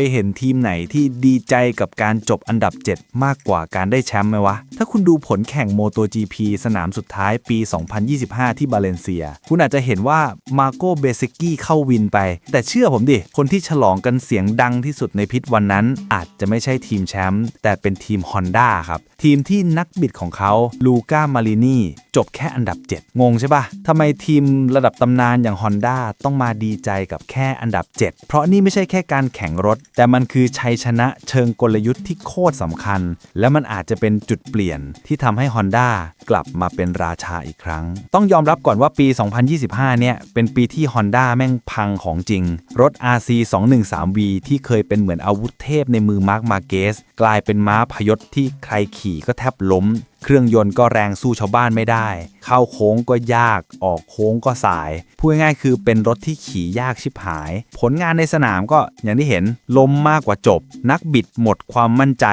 ยเห็นทีมไหนที่ดีใจกับการจบอันดับ 7 มากกว่าการได้แชมป์ไหมวะ ถ้าคุณดูผลแข่ง MotoGP สนามสุดท้ายปี 2025 ที่บาเลนเซีย คุณอาจจะเห็นว่ามาโกเบซิกี้เข้าวินไป แต่เชื่อผมดิ คนที่ฉลองกันเสียงดังที่สุดในพิษวันนั้น อาจจะไม่ใช่ทีมแชมป์แต่เป็นทีม Honda ครับ ทีมที่นักบิดของเขาลูก้ามารินีจบแค่อันดับ 7 งงใช่ปะทำไมทีมระดับตำนานอย่าง Honda ต้องมาดีใจกับแค่อันดับ 7 เพราะนี่ไม่ใช่แค่การแข่งรถแต่มันคือชัยชนะเชิงกลยุทธ์ที่โคตรสำคัญ และมันอาจจะเป็นจุดเปลี่ยนที่ทำให้ Honda กลับมาเป็นราชาอีกครั้ง ต้องยอมรับก่อนว่าปี 2025 เนี่ย เป็นปีที่ Honda แม่งพังของจริง รถ RC 213V ที่เคยเป็นเหมือนอาวุธเทพในมือมาร์คมาเกสกลายเป็นม้าพยศที่ใครขี่ก็แทบล้ม เครื่องยนต์ก็แรงสู้ชาวบ้านไม่ได้ เข้าโค้งก็ยาก ออกโค้งก็สาย พูดง่ายๆคือเป็นรถที่ขี่ยากชิบหาย ผลงานในสนามก็อย่างที่เห็นล้มมากกว่าจบ นักบิดหมดความมั่นใจ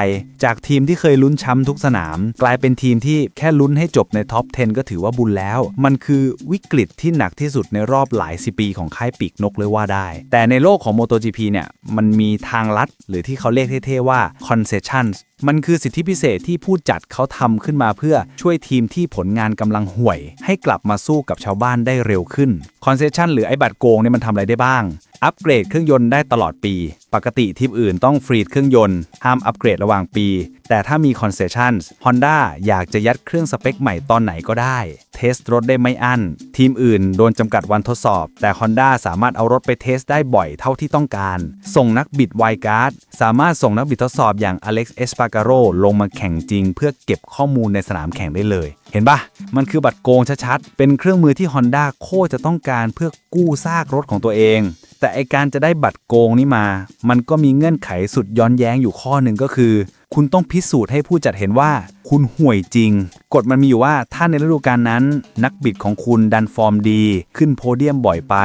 จากทีมที่เคยลุ้นแชมป์ทุกสนาม กลายเป็นทีมที่แค่ลุ้นให้จบในท็อป 10 ก็ถือว่าบุญแล้ว มันคือวิกฤตที่หนักที่สุดในรอบหลายสิบปีของค่ายปีกนกเลยว่าได้ แต่ในโลกของ MotoGP เนี่ยมันมีทางลัดหรือที่เขาเรียกเท่ๆว่า concessions มันคือสิทธิพิเศษที่ผู้จัดเขาทำขึ้นมาเพื่อช่วยทีมที่ผลงานกำลังห่วย ให้กลับมาสู้กับชาวบ้านได้เร็วขึ้นคอนเซ็ชันหรือไอ้บัตรโกงเนี่ยมันทำอะไรได้บ้าง อัปเกรดเครื่องยนต์ได้ตลอดปีปกติทีมอื่นต้องฟรีดเครื่องยนต์ ห้ามอัปเกรดระหว่างปี แต่ถ้ามี concessions Honda อยากจะยัดเครื่องสเปคใหม่ตอนไหนก็ได้ เทสรถได้ไม่อั้น ทีมอื่นโดนจำกัดวันทดสอบ แต่ Honda สามารถเอารถไปเทสได้บ่อยเท่าที่ต้องการ ส่งนักบิดไวการ์ดสามารถส่งนักบิดทดสอบอย่าง Alex Espargaro ลงมาแข่งจริง เพื่อเก็บข้อมูลในสนามแข่งได้เลย เห็นปะมันคือบัตรโกงชัดๆเป็นเครื่องมือที่ Honda โคจะต้องการเพื่อกู้ซากรถของตัวเอง แต่ไอการจะได้บัตรโกงนี่มามันก็มีเงื่อนไขสุดย้อนแย้งอยู่ข้อหนึ่งก็คือ คุณต้องพิสูจน์ให้ผู้จัดเห็นว่า คุณห่วยจริง กฎมันมีอยู่ว่าถ้าในฤดูกาลนั้น นักบิดของคุณดันฟอร์มดี ขึ้นโพเดียมบ่อยไป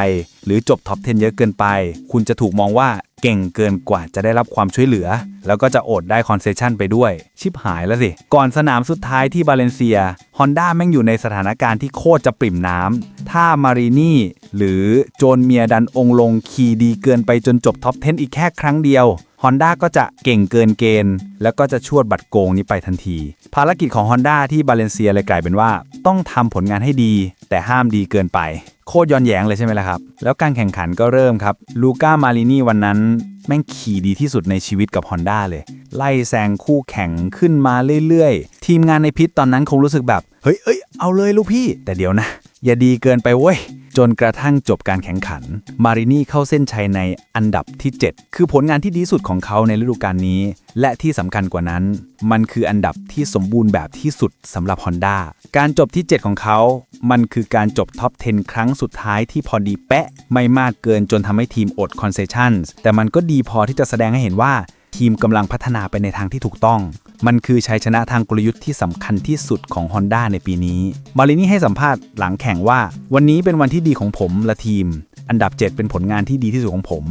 หรือจบท็อป 10 เยอะเกินไป คุณจะถูกมองว่าเก่งเกินกว่าจะได้รับความช่วยเหลือ แล้วก็จะอดได้คอนเซชันไปด้วย ชิบหายแล้วสิ ก่อนสนามสุดท้ายที่บาเลนเซีย ฮอนด้าแม่งอยู่ในสถานการณ์ที่โคตรจะปริ่มน้ำ ถ้ามารีนี่หรือโจนเมียดันองลงขี่ดีเกินไปจนจบท็อป 10 อีกแค่ครั้งเดียว Honda ก็จะเก่งเกินเกณฑ์ แล้วก็จะชวดบัตรโกงนี้ไปทันที ภารกิจของ Honda ที่บาเลนเซียเลยกลายเป็นว่า ต้องทำผลงานให้ดี แต่ห้ามดีเกินไป โคตรย้อนแย้งเลยใช่ไหมล่ะครับ แล้วการแข่งขันก็เริ่มครับลูก้ามารินีวันนั้นแม่งขี่ดีที่สุดในชีวิตกับ Honda เลย ไล่แซงคู่แข่งขึ้นมาเรื่อยๆ ทีมงานในพิษตอนนั้นคงรู้สึกแบบ เฮ้ยเอ้ยเอาเลยลูกพี่ แต่เดี๋ยวนะ อย่าดีเกินไปเว้ย จนกระทั่งจบการแข่งขัน มารินีเข้าเส้นชัยในอันดับที่ 7 คือผลงานที่ดีสุดของเขาในฤดูกาลนี้ และที่สำคัญกว่านั้น มันคืออันดับที่สมบูรณ์แบบที่สุดสำหรับ Honda การจบที่ 7 ของเขา มันคือการจบท็อป 10 ครั้งสุดท้ายที่พอดีเป๊ะไม่มากเกินจนทำให้ทีมอด concessions แต่มันก็ดีพอที่จะแสดงให้เห็นว่าทีมกำลังพัฒนาไปในทางที่ถูกต้อง มันคือชัยชนะทางกลยุทธ์ที่สำคัญที่สุดของ Honda ในปีนี้ มารินี่ให้สัมภาษณ์หลังแข่งว่า วันนี้เป็นวันที่ดีของผมและทีม อันดับ 7 เป็นผลงานที่ดีที่สุดของผม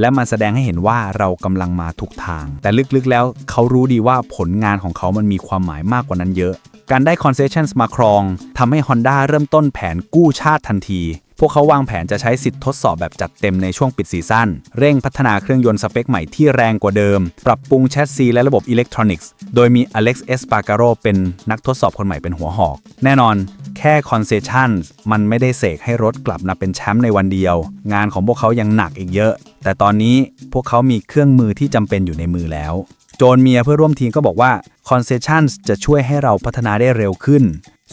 และมันแสดงให้เห็นว่าเรากำลังมาถูกทาง แต่ลึกๆแล้วเขารู้ดีว่าผลงานของเขามันมีความหมายมากกว่านั้นเยอะ การได้ concessions มาครองทำให้ Honda เริ่มต้นแผนกู้ชาติทันที พวกเขาวางแผนจะใช้สิทธิ์ทดสอบแบบจัดเต็มในช่วงปิดซีซั่น เร่งพัฒนาเครื่องยนต์สเปคใหม่ที่แรงกว่าเดิม ปรับปรุงแชสซีและระบบอิเล็กทรอนิกส์ โดยมีอเล็กซ์เอสปาการโรเป็นนักทดสอบคนใหม่เป็นหัวหอก แน่นอน แค่ concession มันไม่ได้เสกให้รถกลับมาเป็นแชมป์ในวันเดียว งานของพวกเขายังหนักอีกเยอะ แต่ตอนนี้พวกเขามีเครื่องมือที่จำเป็นอยู่ในมือแล้วโจนเมียเพื่อร่วมทีมก็บอกว่า concessions จะช่วยให้เราพัฒนาได้เร็วขึ้น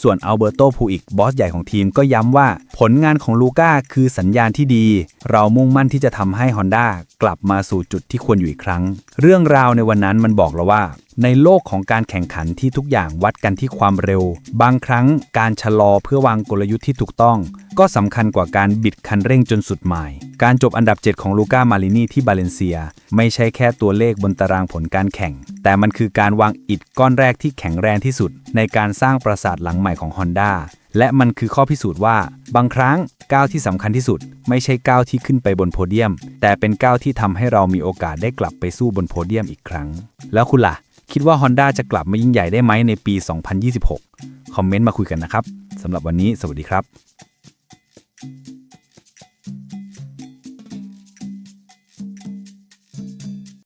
ส่วนอัลเบอร์โตพูอิกบอสใหญ่ของทีมก็ย้ำว่า ผลงานของลูก้าคือสัญญาณที่ดี เรามุ่งมั่นที่จะทำให้ Honda กลับมาสู่จุดที่ควรอยู่อีกครั้ง เรื่องราวในวันนั้นมันบอกเราว่า ในโลกของการแข่งขันที่ทุกอย่างวัดกันที่ความเร็ว บางครั้งการชะลอเพื่อวางกลยุทธ์ที่ถูกต้อง ก็สำคัญกว่าการบิดคันเร่งจนสุดหมาย การจบอันดับ 7 ของลูก้ามารินีที่บาเลนเซีย ไม่ใช่แค่ตัวเลขบนตารางผลการแข่ง แต่มันคือการวางอิฐก้อนแรกที่แข็งแรงที่สุด ในการสร้างปราสาทหลังใหม่ของ Honda และมันคือข้อพิสูจน์ว่า บางครั้งก้าวที่สำคัญที่สุด ไม่ใช่ก้าวที่ขึ้นไปบนโพเดียม แต่เป็นก้าวที่ทำให้เรามีโอกาสได้กลับไปสู้บนโพเดียมอีกครั้ง แล้วคุณล่ะ คิดว่า Honda จะกลับมายิ่งใหญ่ได้ไหมในปี 2026 คอมเมนต์มาคุยกันนะครับสำหรับวันนี้สวัสดีครับ